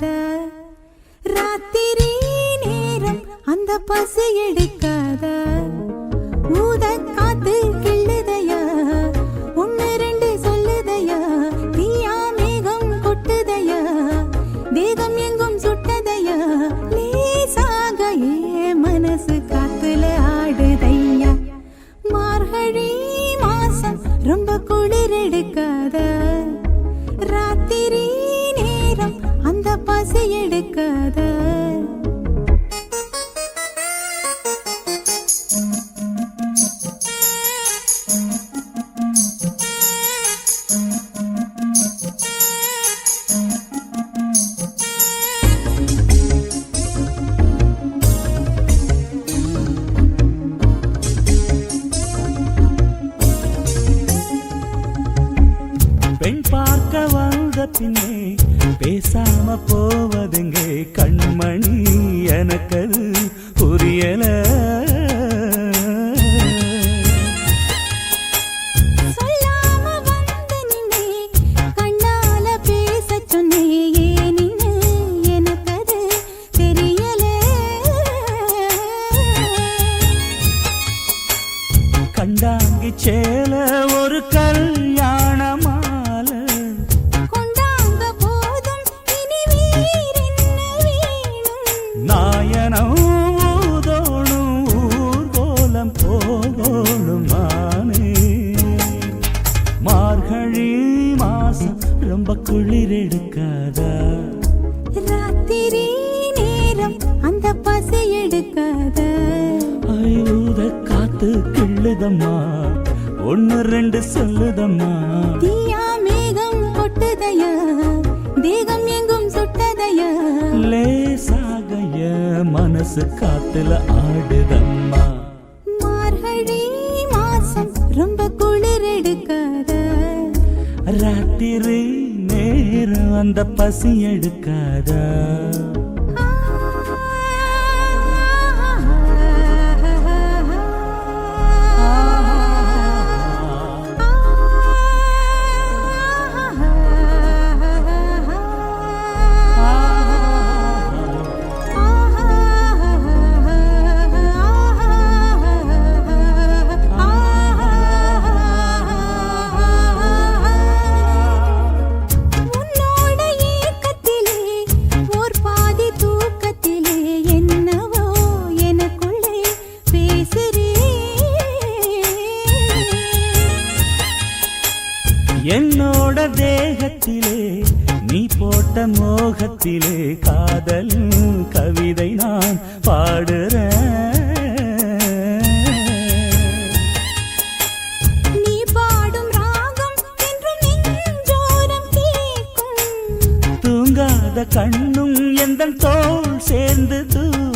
எடுக்காத ராத்திரி நேரம் அந்த பசி எடுக்காத. பசி எடுக்காத பெண் பார்க்கவா வந்த பின்னே பேசாம போவதுங்க கண்மணி எனக்கது புரியல. கண்டாங்கி சேல ஒரு கல்யாண போகோணும் மார்கழி மாசம் ரொம்ப குளிர் எடுக்காதா? ராத்திரி நேரம் அந்த பசி எடுக்காத? ஐயூத காத்து கிள்ளுதம்மா. ஒன்னு ரெண்டு சொல்லுதம்மா. தீயா மேகம் கொட்டுதையா? தேகம் எங்கும் சுட்டதையா? லேசாகைய மனசு காத்துல ஆடுதம்மா. ராத்திரி நேரம் அந்த பசி எடுக்காதா? என்னோட தேகத்திலே நீ போட்ட மோகத்திலே காதல் கவிதை நான் பாடுறேன். நீ பாடும் ராகம் என்றும் நெஞ்சோரம் கேட்கும். தூங்காத கண்ணும் எந்த தோல் சேர்ந்து தூங்கும்